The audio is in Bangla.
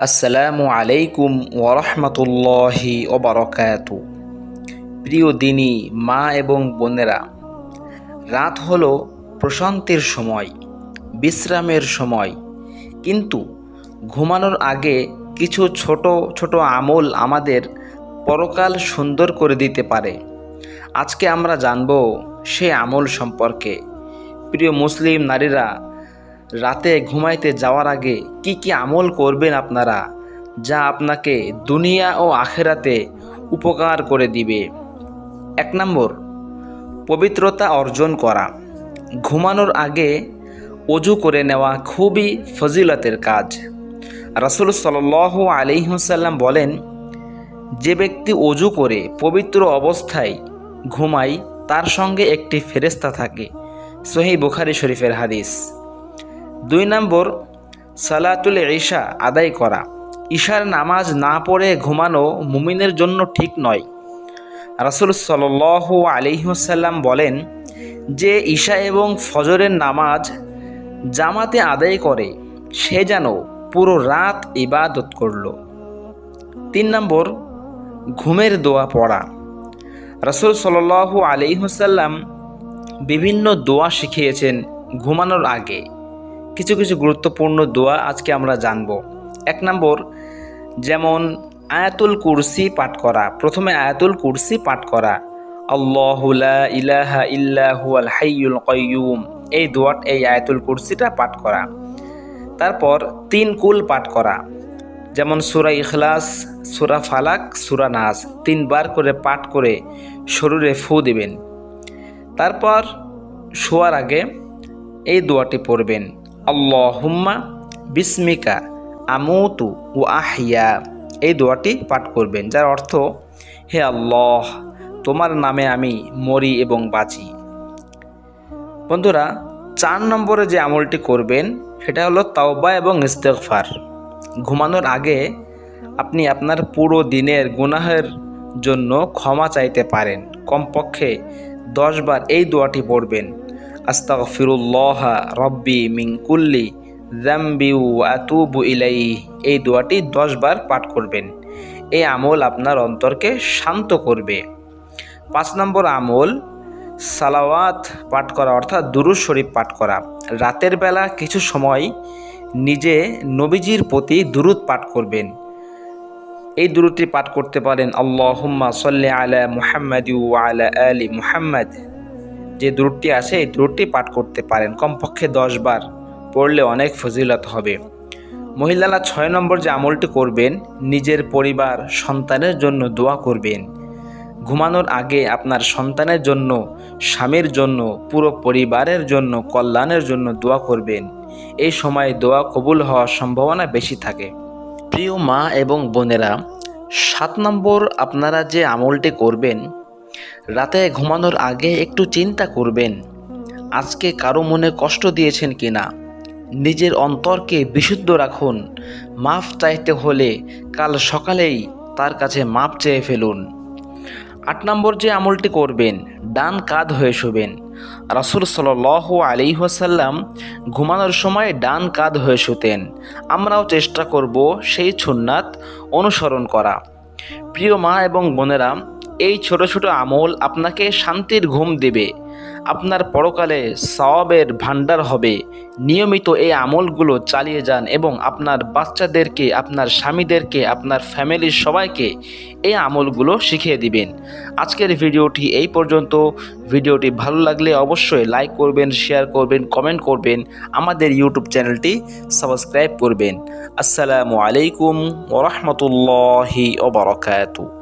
আসসালামু আলাইকুম ওরহমতুল্লাহি ওবরকাত। প্রিয় দিনী, মা এবং বোনেরা, রাত হলো প্রশান্তির সময়, বিশ্রামের সময়। কিন্তু ঘুমানোর আগে কিছু ছোট ছোট আমল আমাদের পরকাল সুন্দর করে দিতে পারে। আজকে আমরা জানব সে আমল সম্পর্কে। প্রিয় মুসলিম নারীরা রাতে ঘুমাইতে যাওয়ার আগে কি কি আমল করবেন আপনারা, যা আপনাকে দুনিয়া ও আখেরাতে উপকার করে দিবে? এক নম্বর, পবিত্রতা অর্জন করা। ঘুমানোর আগে অজু করে নেওয়া খুবই ফজিলতের কাজ। রাসুল সাল আলিহাসাল্লাম বলেন, যে ব্যক্তি অজু করে পবিত্র অবস্থায় ঘুমায়, তার সঙ্গে একটি ফেরেস্তা থাকে। সহি বুখারি শরীফের হাদিস। দুই নম্বর, সালাতুল ঈশা আদায় করা। ঈশার নামাজ না পড়ে ঘুমানো মুমিনের জন্য ঠিক নয়। রাসুল সাল আলিহাসাল্লাম বলেন, যে ঈশা এবং ফজরের নামাজ জামাতে আদায় করে, সে যেন পুরো রাত ইবাদত করল। তিন নম্বর, ঘুমের দোয়া পড়া। রাসুল সাল আলিহাসাল্লাম বিভিন্ন দোয়া শিখিয়েছেন ঘুমানোর আগে। কিছু কিছু গুরুত্বপূর্ণ দোয়া আজকে আমরা জানব। এক নম্বর, যেমন আয়াতুল কুরসি পাঠ করা। প্রথমে আয়াতুল কুরসি পাঠ করা। ইলাহা এই দোয়াট এই আয়াতুল কুরসিটা পাঠ করা। তারপর তিন কুল পাঠ করা। যেমন সুরা ইখলাস, সুরা ফালাক, সুরা নাস। তিনবার করে পাঠ করে শরীরে ফু দিবেন। তারপর শোয়ার আগে এই দোয়াটি পড়বেন। আল্লাহুম্মা বিস্মিকা আমুতু ও আহিয়া এই দোয়াটি পাঠ করবেন, যার অর্থ, হে আল্লাহ, তোমার নামে আমি মরি এবং বাঁচি। বন্ধুরা, চার নম্বরে যে আমলটি করবেন, সেটা হলো তাওবা এবং ইস্তেকফার ঘুমানোর আগে আপনি আপনার পুরো দিনের গুনাহের জন্য ক্ষমা চাইতে পারেন। কমপক্ষে দশবার এই দোয়াটি পড়বেন। আস্তাগফিরুল্লাহ রব্বি মিং কুল্লি জাম্বিউ আতুবু ইলাই এই দোয়াটি দশবার পাঠ করবেন। এই আমল আপনার অন্তরকে শান্ত করবে। পাঁচ নম্বর আমল, সালাওয়াত পাঠ করা, অর্থাৎ দুরুজ শরীফ পাঠ করা। রাতের বেলা কিছু সময় নিজে নবীজির প্রতি দুরুদ পাঠ করবেন। এই দূরটি পাঠ করতে পারেন, আল্লাহুম্মা সাল্লি আলা মুহাম্মাদ আলা আলি মুহাম্মদ। যে দূরটি আছে, এই দূরটি পাঠ করতে পারেন। কমপক্ষে দশ বার পড়লে অনেক ফজিলত হবে। মহিলারা ছয় নম্বর যে আমলটি করবেন, নিজের পরিবার, সন্তানের জন্য দোয়া করবেন। ঘুমানোর আগে আপনার সন্তানের জন্য, স্বামীর জন্য, পুরো পরিবারের জন্য, কল্যাণের জন্য দোয়া করবেন। এই সময় দোয়া কবুল হওয়ার সম্ভাবনা বেশি থাকে। প্রিয় মা এবং বোনেরা, সাত নম্বর আপনারা যে আমলটি করবেন রাতে ঘুমানোর আগে একটু চিন্তা করবেন, আজকে কারও মনে কষ্ট দিয়েছেন কিনা? নিজের অন্তরকে বিশুদ্ধ রাখুন, মাফ চাইতে হলে কাল সকালেই তার কাছে মাপ চেয়ে ফেলুন। আট নম্বর যে আমলটি করবেন, ডান কাঁধ হয়ে শোবেন। রাসুল সাল আলী ওয়াসাল্লাম ঘুমানোর সময় ডান কাঁধ হয়ে শুতেন। আমরাও চেষ্টা করব সেই সুন্নাত অনুসরণ করা। প্রিয় মা এবং বোনেরা এই ছোট ছোট আমল আপনাকে শান্তির ঘুম দেবে। আপনার পরকালে সওয়াবের ভাণ্ডার হবে। নিয়মিত এই আমলগুলো চালিয়ে যান এবং আপনার বাচ্চাদেরকে, আপনার স্বামীদেরকে, আপনার ফ্যামিলির সবাইকে এই আমলগুলো শিখিয়ে দিবেন। আজকের ভিডিওটি এই পর্যন্ত। ভিডিওটি ভালো লাগলে অবশ্যই লাইক করবেন শেয়ার করবেন কমেন্ট করবেন, আমাদের ইউটিউব চ্যানেলটি সাবস্ক্রাইব করবেন। আসসালামু আলাইকুম ওরহমতুল্লাহি ওবরকাতু